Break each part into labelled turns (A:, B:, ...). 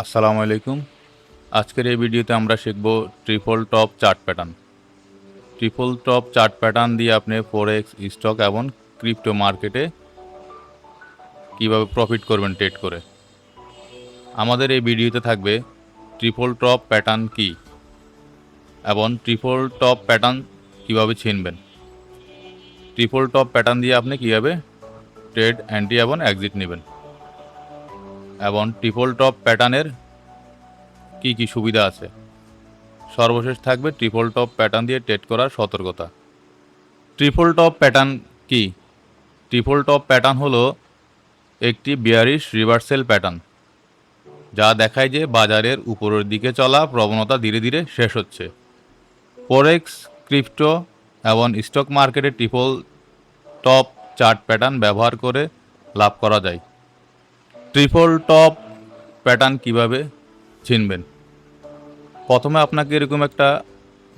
A: আসসালামু আলাইকুম। আজকের এই ভিডিওতে আমরা শিখব triple top chart pattern triple top chart pattern দিয়ে আপনি ফোরেক্স স্টক এবং ক্রিপ্টো মার্কেটে কীভাবে প্রফিট করবেন ট্রেড করে। আমাদের এই ভিডিওতে থাকবে ট্রিপল টপ প্যাটার্ন কি এবং ট্রিপল টপ প্যাটার্ন কীভাবে চিনবেন ট্রিপল টপ প্যাটার্ন দিয়ে আপনি কীভাবে ট্রেড অ্যান্টি এবং এক্সিট নেবেন। এবং ট্রিপল টপ প্যাটার্নের কি কি সুবিধা আছে? সর্বশেষ থাকবে ট্রিপল টপ প্যাটার্ন দিয়ে টেট করার সতর্কতা। ট্রিপল টপ প্যাটার্ন কি? ট্রিপল টপ প্যাটার্ন হলো একটি বিয়ারিশ রিভার্সেল প্যাটার্ন যা দেখায় যে বাজারের উপরের দিকে চলা প্রবণতা ধীরে ধীরে শেষ হচ্ছে। ফরেক্স ক্রিপ্টো এবং স্টক মার্কেটে ট্রিপল টপ চার্ট প্যাটার্ন ব্যবহার করে লাভ করা যায়। ট্রিপল টপ প্যাটার্ন কীভাবে চিনবেন প্রথমে আপনাকে এরকম একটা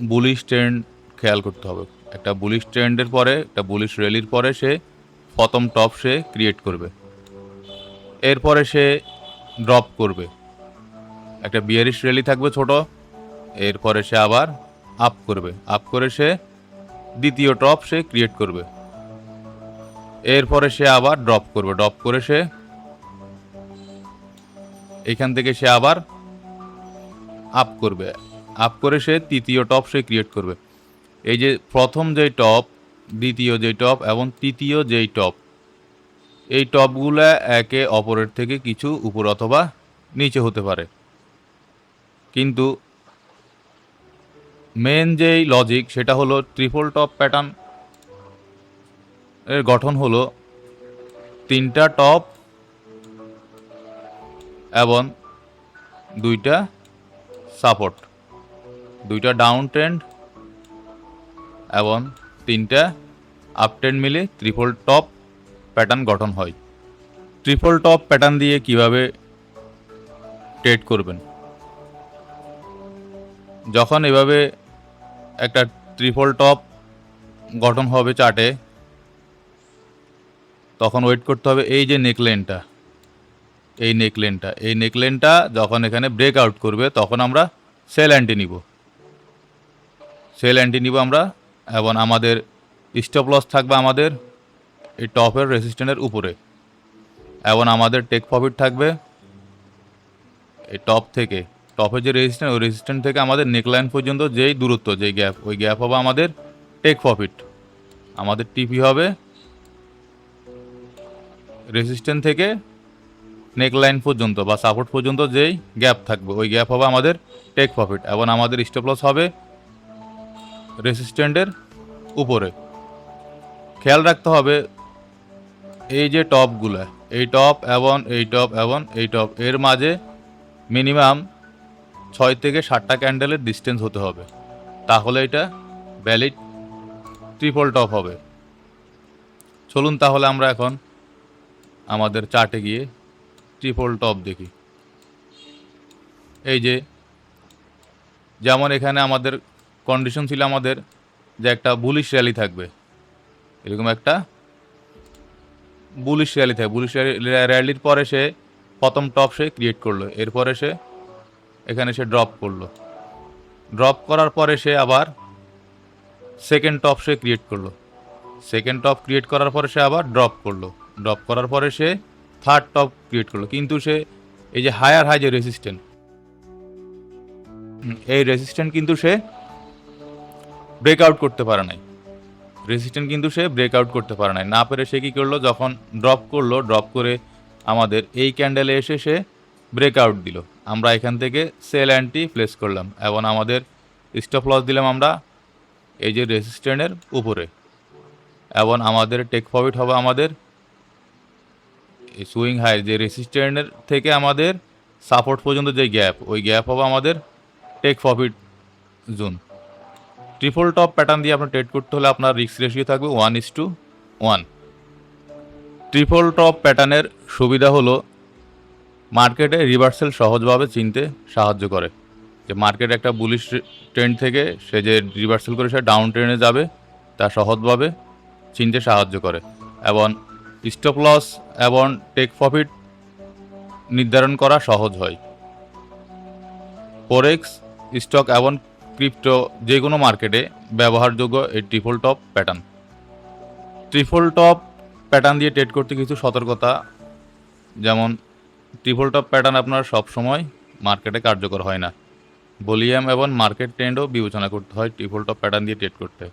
A: বুলিশ ট্রেন্ড খেয়াল করতে হবে। একটা বুলিশ ট্রেন্ডের পরে, একটা বুলিশ র্যালির পরে সে প্রথম টপ সে ক্রিয়েট করবে। এরপরে সে ড্রপ করবে। একটা বিয়ারিশ র্যালি থাকবে ছোট, এরপরে সে আবার আপ করবে। আপ করে সে দ্বিতীয় টপ সে ক্রিয়েট করবে। এরপরে সে আবার ড্রপ করবে। ড্রপ করে সে এখান থেকে সে আবার আপ করবে। আপ করে সে তৃতীয় টপ সে ক্রিয়েট করবে। এই যে প্রথম যেই টপ দ্বিতীয় যেই টপ এবং তৃতীয় যেই টপ এই টপগুলো একে অপরের থেকে কিছু উপর অথবা নিচে হতে পারে। কিন্তু মেন যেই লজিক সেটা হলো ট্রিপল টপ প্যাটার্ন এর গঠন হলো তিনটা টপ এবং দুইটা সাপোর্ট। দুইটা ডাউন ট্রেন্ড এবং তিনটা আপ ট্রেন্ড মিলে ট্রিপল টপ প্যাটার্ন গঠন হয়। ট্রিপল টপ প্যাটার্ন দিয়ে কীভাবে ট্রেড করবেন? যখন এভাবে একটা ট্রিপল টপ গঠন হবে চার্টে, তখন ওয়েট করতে হবে এই যে নেকলেনটা। এই নেকলেনটা। এই নেকলেনটা যখন এখানে ব্রেক আউট করবে, তখন আমরা সেল অ্যান্টি নিব। সেল অ্যান্টি নিব আমরা, এবং আমাদের স্টপ লস থাকবে আমাদের এই টপের রেসিস্ট্যান্টের উপরে। এবং আমাদের টেক প্রফিট থাকবে এই টপ থেকে। টপের যে রেজিস্ট্যান্ট ওই রেজিস্ট্যান্ট থেকে আমাদের নেকলাইন পর্যন্ত যেই দূরত্ব, যেই গ্যাপ ওই গ্যাপ হবে আমাদের টেক প্রফিট আমাদের টিপি হবে রেজিস্ট্যান্ট থেকে নেকলাইন পর্যন্ত বা সাপোর্ট পর্যন্ত যেই গ্যাপ থাকবে, ওই গ্যাপ হবে আমাদের টেক প্রফিট এবং আমাদের স্টপ লস হবে রেসিস্ট্যান্টের উপরে। খেয়াল রাখতে হবে এই যে টপগুলো এই টপ এবং এই টপ এবং এই টপ এর মাঝে মিনিমাম ছয় থেকে সাতটা ক্যান্ডেলের ডিস্টেন্স হতে হবে। তাহলে এটা ভ্যালিড ট্রিপল টপ হবে। চলুন তাহলে আমরা এখন আমাদের চার্টে গিয়ে ট্রিপল টপ দেখি। এই যে, যেমন এখানে আমাদের কন্ডিশন ছিল আমাদের যে একটা বুলিশ র্যালি থাকবে। এরকম একটা বুলিশ র্যালি থাকে বুলিশ র্যালির পরে সে প্রথম টপ সে ক্রিয়েট করল। এরপরে সে এখানে সে ড্রপ করল। ড্রপ করার পরে সে আবার সেকেন্ড টপ সে ক্রিয়েট করল। সেকেন্ড টপ ক্রিয়েট করার পরে সে আবার ড্রপ করল। ড্রপ করার পরে সে থার্ড টপ ক্রিয়েট করল। কিন্তু সে এই যে হায়ার হাই যে রেসিস্ট্যান্ট এই রেসিস্ট্যান্ট কিন্তু সে ব্রেকআউট করতে পারে নাই। রেসিস্ট্যান্ট কিন্তু সে ব্রেকআউট করতে পারে নাই। না পেরে সে কী করল? যখন ড্রপ করল ড্রপ করে আমাদের এই ক্যান্ডেলে এসে সে ব্রেকআউট দিল। আমরা এখান থেকে সেল অ্যান্টি প্লেস করলাম। এবং আমাদের স্টপ লস দিলাম আমরা এই যে রেসিস্ট্যান্টের উপরে। এবং আমাদের টেক প্রফিট হবে আমাদের সুইং হাই যে রেসিস্ট্যান্টের থেকে আমাদের সাপোর্ট পর্যন্ত যে গ্যাপ ওই গ্যাপ হবে আমাদের take profit zone triple top pattern দিয়ে আপনার ট্রেড করতে হলে আপনার রিস্ক রেশিও থাকবে one is to one triple top প্যাটার্নের সুবিধা হলো মার্কেটে রিভার্সেল সহজভাবে চিনতে সাহায্য করে। যে মার্কেট একটা বুলিশ ট্রেন্ড থেকে সে যে রিভার্সেল করে, সে ডাউন ট্রেনে যাবে, তা সহজভাবে চিনতে সাহায্য করে। এবং স্টপ লস এবং টেক প্রফিট নির্ধারণ করা সহজ হয়। ফরেক্স স্টক এবং ক্রিপ্টো যে কোনো মার্কেটে ব্যবহারযোগ্য এই triple top pattern triple top pattern দিয়ে ট্রেড করতে কিছু সতর্কতা, যেমন ট্রিপল টপ প্যাটার্ন আপনার সব সময় মার্কেটে কার্যকর হয় না। ভলিউম এবং মার্কেট ট্রেন্ডও বিবেচনা করতে হয় ট্রিপল টপ প্যাটার্ন দিয়ে ট্রেড করতে।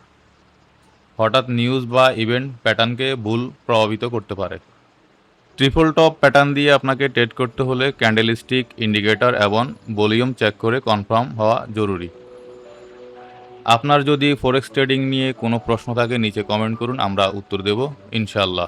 A: হঠাৎ নিউজ বা ইভেন্ট প্যাটার্নকে ভুল প্রভাবিত করতে পারে। ট্রিপল টপ প্যাটার্ন দিয়ে আপনাকে টেট করতে হলে ক্যান্ডেল স্টিক ইন্ডিকেটর এবং ভলিউম চেক করে কনফার্ম হওয়া জরুরি। আপনার যদি ফরেক্স ট্রেডিং নিয়ে কোনো প্রশ্ন থাকে, নিচে কমেন্ট করুন, আমরা উত্তর দেব ইনশাল্লাহ